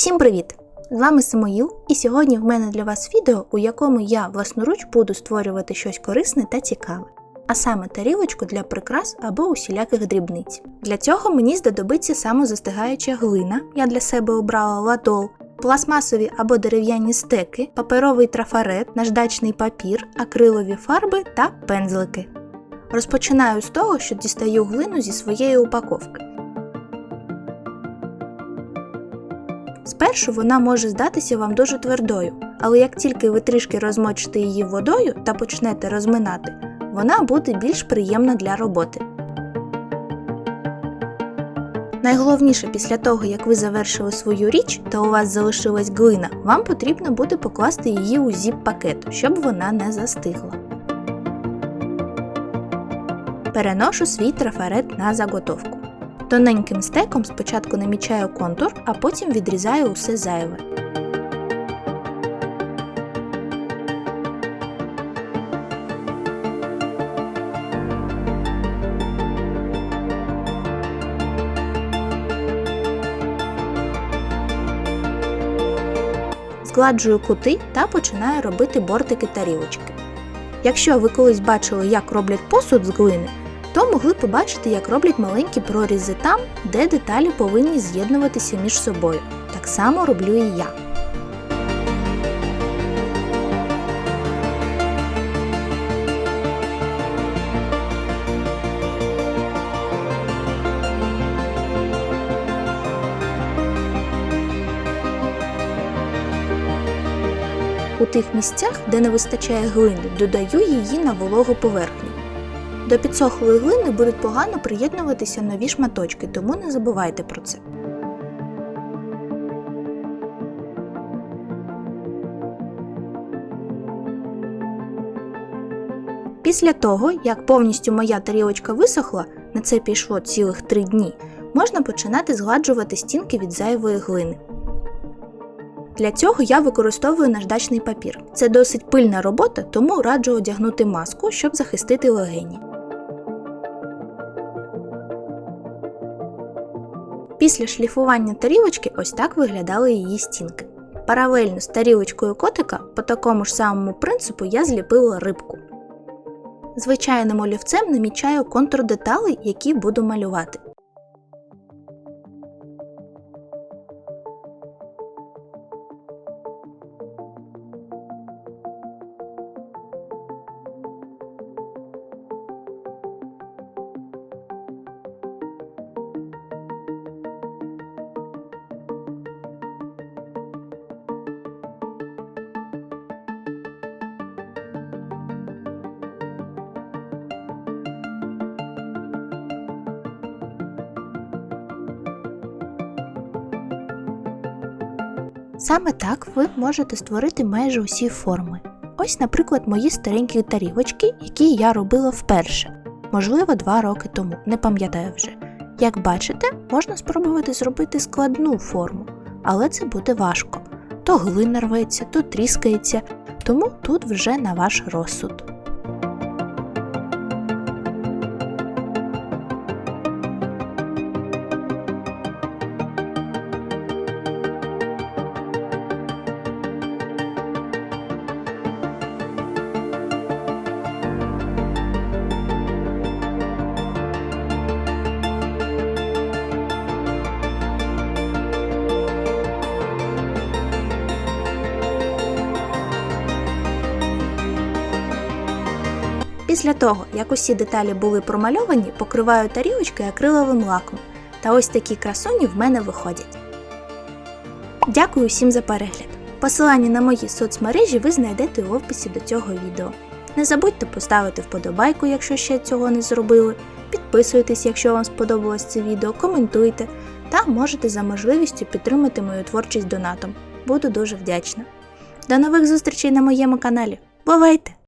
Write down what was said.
Усім привіт! З вами Самоїл, і сьогодні в мене для вас відео, у якому я власноруч буду створювати щось корисне та цікаве, а саме тарілочку для прикрас або усіляких дрібниць. Для цього мені знадобиться самозастигаюча глина, я для себе обрала ладол, пластмасові або дерев'яні стеки, паперовий трафарет, наждачний папір, акрилові фарби та пензлики. Розпочинаю з того, що дістаю глину зі своєї упаковки. Спершу вона може здатися вам дуже твердою, але як тільки ви трішки розмочите її водою та почнете розминати, вона буде більш приємна для роботи. Найголовніше після того, як ви завершили свою річ та у вас залишилась глина, вам потрібно буде покласти її у зіп-пакет, щоб вона не застигла. Переношу свій трафарет на заготовку. Тоненьким стеком спочатку намічаю контур, а потім відрізаю усе зайве. Згладжую кути та починаю робити бортики тарілочки. Якщо ви колись бачили, як роблять посуд з глини, то могли побачити, як роблять маленькі прорізи там, де деталі повинні з'єднуватися між собою. Так само роблю і я. У тих місцях, де не вистачає глини, додаю її на вологу поверхню. До підсохлої глини будуть погано приєднуватися нові шматочки, тому не забувайте про це. Після того, як повністю моя тарілочка висохла, на це пішло цілих 3 дні, можна починати згладжувати стінки від зайвої глини. Для цього я використовую наждачний папір. Це досить пильна робота, тому раджу одягнути маску, щоб захистити легені. Після шліфування тарілочки ось так виглядали її стінки. Паралельно з тарілочкою котика по такому ж самому принципу я зліпила рибку. Звичайним олівцем намічаю контур деталей, які буду малювати. Саме так ви можете створити майже усі форми. Ось, наприклад, мої старенькі тарілочки, які я робила вперше, можливо, два роки тому, не пам'ятаю вже. Як бачите, можна спробувати зробити складну форму, але це буде важко. То глина рветься, то тріскається, тому тут вже на ваш розсуд. Після того, як усі деталі були промальовані, покриваю тарілочки акриловим лаком. Та ось такі красуні в мене виходять. Дякую всім за перегляд. Посилання на мої соцмережі ви знайдете у описі до цього відео. Не забудьте поставити вподобайку, якщо ще цього не зробили. Підписуйтесь, якщо вам сподобалось це відео, коментуйте та можете за можливістю підтримати мою творчість донатом. Буду дуже вдячна. До нових зустрічей на моєму каналі. Бувайте!